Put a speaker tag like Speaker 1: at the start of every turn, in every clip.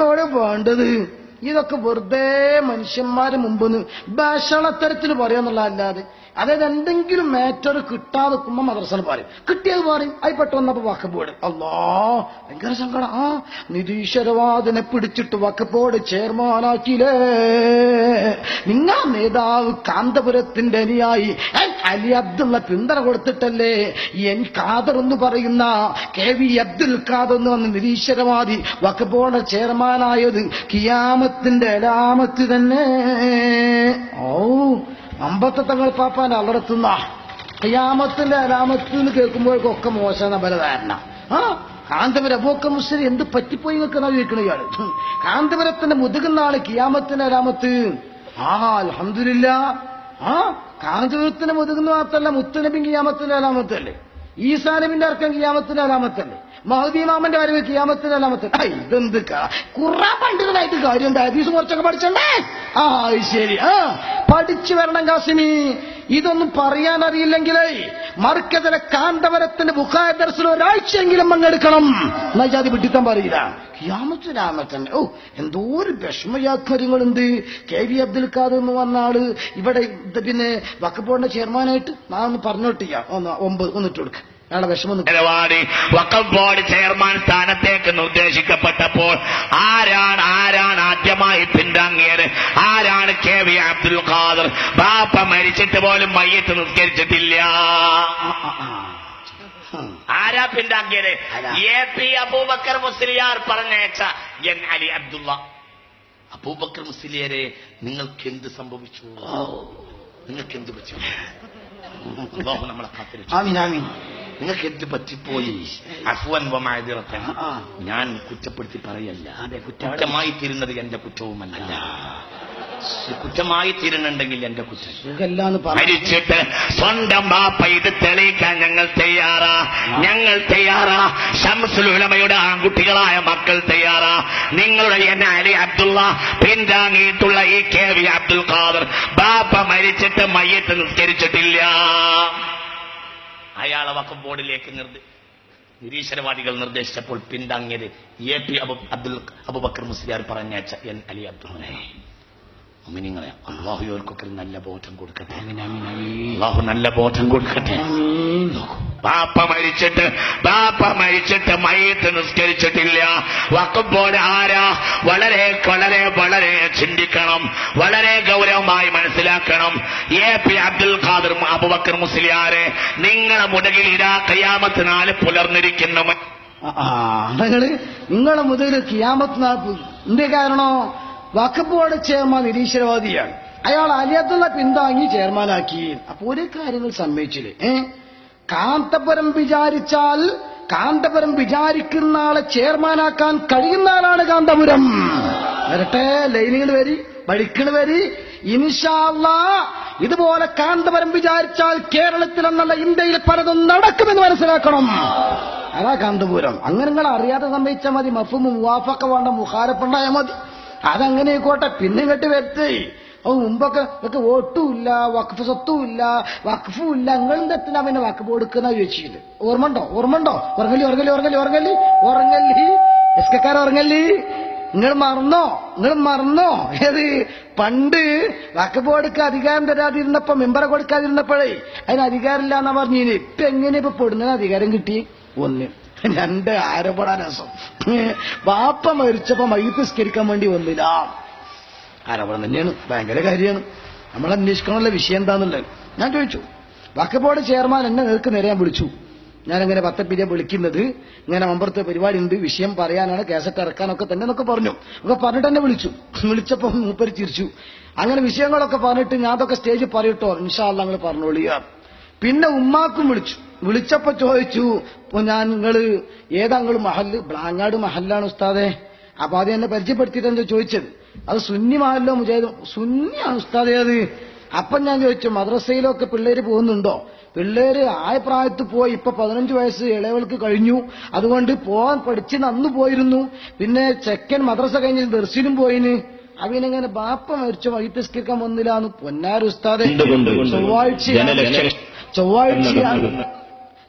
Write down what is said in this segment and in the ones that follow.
Speaker 1: ഇപ്പൊ എവിടെ വേണ്ടത്? ഇതൊക്കെ വെറുതെ മനുഷ്യന്മാരെ മുമ്പ് ഭാഷളത്തരത്തിൽ പറയാന്നുള്ള അല്ലാതെ അതായത് എന്തെങ്കിലും മാറ്റർ കിട്ടാതെ കുമ്മ മദ്രസയിൽ പറയും കിട്ടിയത് പറയും അത് വാക്ക് വക്കപ്പോട് അല്ലോ ഭയങ്കര സങ്കടം. ആ നിരീശ്വരവാദിനെ പിടിച്ചിട്ട് വക്കപ്പോട് ചെയർമാനാക്കിയില്ലേ? നിങ്ങ നേതാവ് കാന്തപുരത്തിന്റെ അനിയായി. അലി അബ്ദുള്ള പിന്തുണ കൊടുത്തിട്ടല്ലേ? എൻ കാദർ എന്ന് പറയുന്ന കെ വി അബ്ദുൽ ഖാദർ എന്ന് വന്ന നിരീശ്വരവാദി വക്കപ്പോടെ ചെയർമാനായത് കിയാമത്തിന്റെ അലാമത്ത് തന്നെ. ഓ അമ്പത്തങ്ങൾ പാപ്പാൻ അലർത്തുന്ന കിയാമത്തിന്റെ അലാമത്ത് എന്ന് കേൾക്കുമ്പോഴേക്കൊക്കെ മോശം ബലധാരണ. ആ കാന്തപുരം അബൂക്ക മുസ്ലിം എന്ത് പറ്റിപ്പോയി നിൽക്കുന്ന ചോദിക്കണ ഇയാൾ? കാന്തപുരത്തിന്റെ മുതുകുന്ന ആൾ കിയാമത്തിന്റെ അലാമത്ത്. ആ അലഹമില്ല ആ കാന്തപുരത്തിന്റെ മുതുകുന്ന മാത്രല്ല മുത്തുനബി കിയാമത്തിന്റെ അലാമത്തല്ലേ? ഈസാനബിന്റെ അർക്കം കിയാമത്തിന്റെ അലാമത്തല്ലേ? മഹദീമാമന്റെ വരവ് കിയാമത്തിന്റെ അലാമത്തല്ലേ? ഇതെന്ത് ഖുറാൻ പണ്ഡിതനായിട്ട് കാര്യം ഹദീസ് കുറച്ചൊക്കെ പഠിച്ചണ്ടേ? ആ ശരി. ആ പഠിച്ചു വരണം കാസിമി. ഇതൊന്നും പറയാൻ അറിയില്ലെങ്കിൽ മർക്കതിലെ കാന്തവരത്തിന്റെ ബുഖായ ദർശനം ഒരാഴ്ചയെങ്കിലും പങ്കെടുക്കണം. എന്നാ ജാതി വിട്ടിത്തം പറയില്ല. ക്യാമത്ത് രാമത്തന്നെ ഓ എന്തോ ഒരു വിഷമയാക്കാര്യങ്ങളുണ്ട് കെ വി അബ്ദുൽ ഖാദർ എന്ന് വന്ന ആൾ ഇവിടെ പിന്നെ വക്കപ്പോടിന്റെ ചെയർമാനായിട്ട് നാ ഒന്ന് പറഞ്ഞോട്ടില്ല ഒന്ന് ഒമ്പത് ഒന്നിട്ട് കൊടുക്ക. അയാളെ
Speaker 2: ബോർഡ് ചെയർമാൻ സ്ഥാനത്തേക്ക് നിർദ്ദേശിക്കപ്പെട്ടപ്പോൾ ആരാണ് ആരാണ് ആദ്യമായി പിന്താങ്ങിയത് വി ബാപ്പ മരിച്ചിട്ട് പോലും മയ്യത്ത് നിസ്കരിച്ചിട്ടില്ല. ആരാ
Speaker 1: പിണ്ടാക്കിയത്?
Speaker 2: എ പി അബൂബക്കർ മുസ്ലിയാർ പറഞ്ഞേച്ച എൻ അലി അബ്ദുള്ള. അബൂബക്കർ മുസ്ലിയരെ നിങ്ങൾക്ക് എന്ത് സംഭവിച്ചു? നിങ്ങൾക്ക് എന്ത് പറ്റി നമ്മളെ നിങ്ങൾക്ക് എന്ത് പറ്റിപ്പോയി? അഫ്വൻ. ഞാൻ കുറ്റപ്പെടുത്തി പറയല്ല. കുറ്റമായി തീരുന്നത് എന്റെ കുറ്റവുമല്ല. കുറ്റമായി തീരുന്നുണ്ടെങ്കിൽ എന്റെ കുറ്റം.
Speaker 1: പറഞ്ഞു
Speaker 2: മരിച്ചിട്ട് സ്വന്തം ബാപ്പ ഇത് തെളിയിക്കാൻ ഞങ്ങൾ തയ്യാറാ. ഞങ്ങൾ തയ്യാറാ. ഷംസുലുലമയുടെ ആൺകുട്ടികളായ മക്കൾ തയ്യാറാ. നിങ്ങളുടെ എന്നെ അലി അബ്ദുള്ള പിന്താങ്ങിയിട്ടുള്ള ഈ കെ വി അബ്ദുൽ ഖാദർ. ബാപ്പ മരിച്ചിട്ട് മയ്യത്ത് നിസ്കരിച്ചിട്ടില്ല. അയാളെ വക്കം ബോർഡിലേക്ക് നിർദ്ദേശം നിരീശ്വരവാദികൾ നിർദ്ദേശിച്ചപ്പോൾ പിന്താങ്ങിയത് എ പി അബു അബ്ദുൽ അബുബക്കർ മുസ്ലിയാർ പറഞ്ഞയച്ച എൻ അലി അബ്ദുള്ളനെ. മുഅ്മിനീങ്ങളെ അള്ളാഹു ഇവർക്കൊക്കെ നല്ല ബോധം കൊടുക്കട്ടെ. അള്ളാഹു നല്ല ബോധം കൊടുക്കട്ടെ. ബാപ്പ മരിച്ചിട്ട് ബാപ്പ മരിച്ചിട്ട് മയ്യത്ത് നിസ്കരിച്ചിട്ടില്ല. വക്കുമ്പോൾ ആരാ? വളരെ വളരെ വളരെ ചിന്തിക്കണം. വളരെ ഗൗരവമായി മനസ്സിലാക്കണം. എ പി അബ്ദുൽ ഖാദർ അബുബക്കർ മുസ്ലിയാരെ നിങ്ങളെ മുടകിൽ ഇരാ കയ്യാമത്ത് നാല് പുലർന്നിരിക്കുന്ന
Speaker 1: നിങ്ങളെ മുതൽ കിയാമത്ത് നാൾ എന്തേ കാരണോ? വക്കപ്പോടെ ചെയർമാൻ നിരീശ്വരവാദിയാണ്. അയാൾ അലിയത്തുള്ള പിന്താങ്ങി ചെയർമാനാക്കി. അപ്പൊ ഒരു കാര്യങ്ങൾ സമ്മതിച്ചില്ലേ? ഏ? കാന്തപുരം വിചാരിച്ചാൽ കാന്തപുരം വിചാരിക്കുന്ന ആളെ ചെയർമാനാക്കാൻ കഴിയുന്ന ആളാണ് കാന്തപുരം. വരട്ടെ ലൈനുകൾ വരി വഴിക്കൾ വരി. ഇൻഷാല്ല ഇതുപോലെ കാന്തപുരം വിചാരിച്ചാൽ കേരളത്തിൽ എന്നല്ല ഇന്ത്യയിൽ പലതും നടക്കുമെന്ന് മനസ്സിലാക്കണം. അതാ കാന്തപുരം. അങ്ങനെ നിങ്ങൾ അറിയാതെ സംഭവിച്ചാൽ മതി. മഫും മുവാഫൊക്കെ വേണ്ട മുഖാരപ്പുണ്ടായാൽ മതി. അതങ്ങനെ ആയിക്കോട്ടെ. പിന്നെ ഇങ്ങോട്ട് വരുത്തേ അത് മുമ്പൊക്കെ ഇതൊക്കെ വോട്ടുമില്ല വഖഫ് സ്വത്തുമില്ല വഖഫും ഇല്ല നിങ്ങളും തെറ്റിനാ പിന്നെ വഖഫ് കൊടുക്കുന്ന ചോദിച്ചത് ഓർമ്മണ്ടോ ഓർമ്മണ്ടോ ഉറങ്ങലി ഉറങ്ങലി ഉറങ്ങലി ഉറങ്ങലി ഉറങ്ങലി എസ് കെക്കാർ ഉറങ്ങലി നിങ്ങൾ മറന്നോ? നിങ്ങൾ മറന്നോ? ഏത്? പണ്ട് വാക്കപ്പ് കൊടുക്ക അധികാരം തരാതിരുന്നപ്പോ മെമ്പറെ കൊടുക്കാതിരുന്നപ്പോഴേ അതിന് അധികാരമില്ല എന്നാ പറഞ്ഞു ഇപ്പൊ എങ്ങനെ ഇപ്പൊ പൊടുന്നതിന് അധികാരം കിട്ടി? ഒന്ന്. രണ്ട് ആരോപണ രസം. വാപ്പ മരിച്ചപ്പോ മയ്യത്ത് സ്കരിക്കാൻ വേണ്ടി വന്നില്ല. ആരോപണം തന്നെയാണ്. ഭയങ്കര കാര്യമാണ്. നമ്മൾ അന്വേഷിക്കണമല്ലോ വിഷയം എന്താന്നുള്ളത്. ഞാൻ ചോദിച്ചു. വക്കപ്പോട് ചെയർമാൻ എന്നെ നേർക്ക് നേരെ ഞാൻ വിളിച്ചു. ഞാനിങ്ങനെ പത്തപ്പിരിയെ വിളിക്കുന്നത് ഇങ്ങനെ അമ്പർത്തെ പരിപാടി ഉണ്ട് വിഷയം പറയാനാണ് കേസറ്റ് ഇറക്കാനൊക്കെ തന്നെ എന്നൊക്കെ പറഞ്ഞു. ഒക്കെ പറഞ്ഞിട്ട് എന്നെ വിളിച്ചു. വിളിച്ചപ്പോ മൂപ്പര് ചിരിച്ചു. അങ്ങനെ വിഷയങ്ങളൊക്കെ പറഞ്ഞിട്ട് ഞാൻ അതൊക്കെ സ്റ്റേജിൽ പറയട്ടോ. ഇൻഷാല്ല നിങ്ങൾ പറഞ്ഞോളിയ. പിന്നെ ഉമ്മാക്കും വിളിച്ചു. വിളിച്ചപ്പോ ചോദിച്ചു "ഇപ്പൊ ഞാൻ നിങ്ങൾ ഏതാ നിങ്ങൾ മഹൽ ബ്ലാങ്ങാട് മഹല്ലാണ് ഉസ്താദെ. അപ്പൊ അത് എന്നെ പരിചയപ്പെടുത്തിയിട്ടെന്ന് ചോദിച്ചത്? അത് സുന്നി മഹല്ലോ മുജാഹിദ്. സുന്നിയാണ് ഉസ്താദെ അത്. അപ്പൊ ഞാൻ ചോദിച്ചു മദ്രസയിലൊക്കെ പിള്ളേര് പോകുന്നുണ്ടോ? പിള്ളേര് ആയ പ്രായത്ത് പോയി ഇപ്പൊ പതിനഞ്ച് വയസ്സ് ഇളയവൾക്ക് കഴിഞ്ഞു. അതുകൊണ്ട് പോവാൻ പഠിച്ച് അന്ന് പോയിരുന്നു. പിന്നെ ചെക്കൻ മദ്രസ കഴിഞ്ഞ് ദർശനും പോയിന്. അവനെങ്ങനെ ബാപ്പ മരിച്ച വൈത്തസ്കരിക്കാൻ വന്നില്ല എന്ന് പൊന്നാരുസ്താദെ
Speaker 2: ചൊവ്വാഴ്ച?
Speaker 1: ചൊവ്വാഴ്ചയാണ്.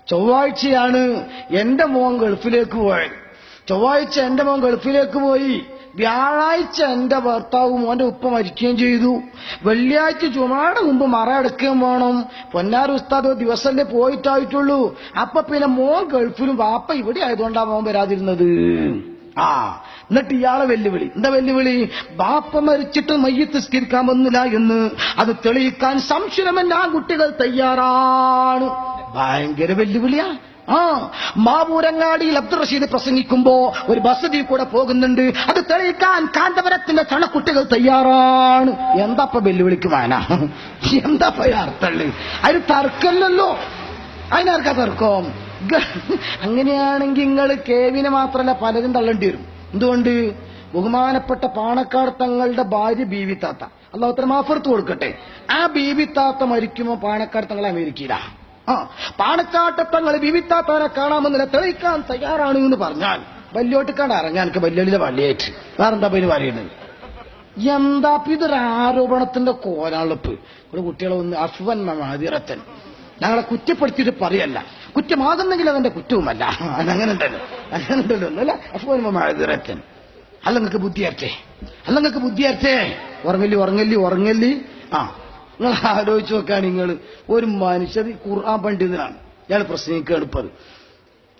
Speaker 1: ചൊവ്വാഴ്ചയാണ് എന്റെ മോൻ ഗൾഫിലേക്ക് പോയത്. ചൊവ്വാഴ്ച എന്റെ മോൻ ഗൾഫിലേക്ക് പോയി. വ്യാഴാഴ്ച എന്റെ ഭർത്താവും മോന്റെ ഉപ്പ മരിക്കുകയും ചെയ്തു. വെള്ളിയാഴ്ച ചുമയുടെ മുമ്പ് മറ അടക്കുകയും വേണം. പൊന്നാർ ഉസ്താദ് ദിവസം പോയിട്ടായിട്ടുള്ളൂ. അപ്പൊ പിന്നെ മോൻ ഗൾഫിലും വാപ്പ ഇവിടെ ആയതുകൊണ്ടാ മോൻ വരാതിരുന്നത്. ആ എന്നിട്ട് ഇയാളെ വെല്ലുവിളി. എന്താ വെല്ലുവിളി? ബാപ്പ മരിച്ചിട്ട് മയ്യത്ത് സ്കരിക്കാൻ വന്നില്ല എന്ന്. അത് തെളിയിക്കാൻ സംശയമെന്ന് ആ കുട്ടികൾ തയ്യാറാണ്. ഭയങ്കര വെല്ലുവിളിയാ. ആ മാവൂരങ്ങാടിയിൽ അബ്ദുൾ റഷീദ് പ്രസംഗിക്കുമ്പോ ഒരു ബസ്സതിൽ കൂടെ പോകുന്നുണ്ട്. അത് തെളിയിക്കാൻ കാന്തപുരത്തിന്റെ ചണക്കുട്ടികൾ തയ്യാറാണ്. എന്താപ്പ വെല്ലുവിളിക്ക് വാന എന്താപ്പ ഈ അർത്ഥള്ളു? അതിന് തർക്കമല്ലല്ലോ. അതിനാർക്കാ തർക്കം? അങ്ങനെയാണെങ്കിൽ നിങ്ങൾ കേവിനെ മാത്രമല്ല പലരും തള്ളേണ്ടി വരും. എന്തുകൊണ്ട്? ബഹുമാനപ്പെട്ട പാണക്കാട് തങ്ങളുടെ ഭാര്യ ബീവി താത്ത അള്ളാഹുത്തര മാഫർത്ത് കൊടുക്കട്ടെ. ആ ബീവി താത്ത മരിക്കുമ്പോ പാണക്കാട് തങ്ങളെ അമേരിക്കയിലാ. ആ പാണച്ചാട്ടത്തങ്ങൾ ബീവിത്താത്തവരെ കാണാമെന്നില്ല തെളിയിക്കാൻ തയ്യാറാണ് എന്ന് പറഞ്ഞാൽ വല്യോട്ടിക്കാണ്ട് ഇറങ്ങാൻ എനിക്ക് വല്യോളിലെ വള്ളിയേറ്റ്. വേറെന്താ പേര് പറയുന്നത്? എന്താ ഇതൊരു ആരോപണത്തിന്റെ കോലാളിപ്പ്? ഒരു കുട്ടികളെ ഒന്ന് അസുവൻ മതിറത്തൻ ഞങ്ങളെ കുറ്റപ്പെടുത്തിയിട്ട് പറയല്ല. കുറ്റമാകുന്നെങ്കിൽ അതെന്റെ കുറ്റവുമല്ല. അങ്ങനെ ഉണ്ടല്ലോ അങ്ങനെ ഉണ്ടല്ലോ അല്ല അഫ്വൻ മതിറത്തൻ അല്ല നിങ്ങൾക്ക് ബുദ്ധിയാർത്തേ അല്ല നിങ്ങൾക്ക് ബുദ്ധിയാർത്തേ ഉറങ്ങല്ലി ഉറങ്ങല്ലി ഉറങ്ങല്ലി. ആ നിങ്ങൾ ആലോചിച്ച് നോക്കാൻ നിങ്ങൾ ഒരു മനുഷ്യർ ഖുർആൻ പണ്ഡിതനാണ്. ഇയാൾ പ്രസംഗിക്കുകയാണ് ഇപ്പത്.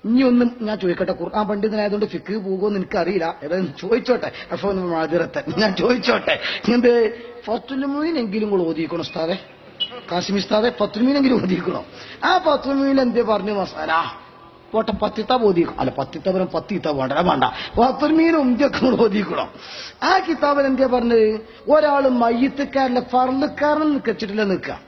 Speaker 1: ഇനി ഒന്നും ഞാൻ ചോദിക്കട്ടെ ഖുർആൻ പണ്ഡിതനായതുകൊണ്ട് ഫിക്ക് പോകുമെന്ന് എനിക്കറിയില്ല. ഏതായാലും ചോദിച്ചോട്ടെ. അഫോൻ മാതിരത്തെ ഞാൻ ചോദിച്ചോട്ടെ. എന്ത്? ഫത്തുലുമീനെങ്കിലും കൂടെ ഓതിക്കണം ഉസ്താദെ? കാസിം ഉസ്താദെ ഫത്തുലുമീനെങ്കിലും ഓതിക്കണം? ആ ഫത്തുലുമീൻ എന്തേ പറഞ്ഞു മസാല? പോട്ടെ പത്തിത്ത ബോധിക്കും അല്ല പത്തിത്തപുരം പത്തിത്ത വേണ്ട വേണ്ട. പത്തുമീനും ഇന്ത്യയ്ക്ക് ബോധിക്കണം. ആ കിതാബിൽ എന്താ പറഞ്ഞത്? ഒരാൾ മയ്യത്തുകാരന്റെ ഫർലുക്കാരൻ നിൽക്കിച്ചിട്ടില്ല നിൽക്കാം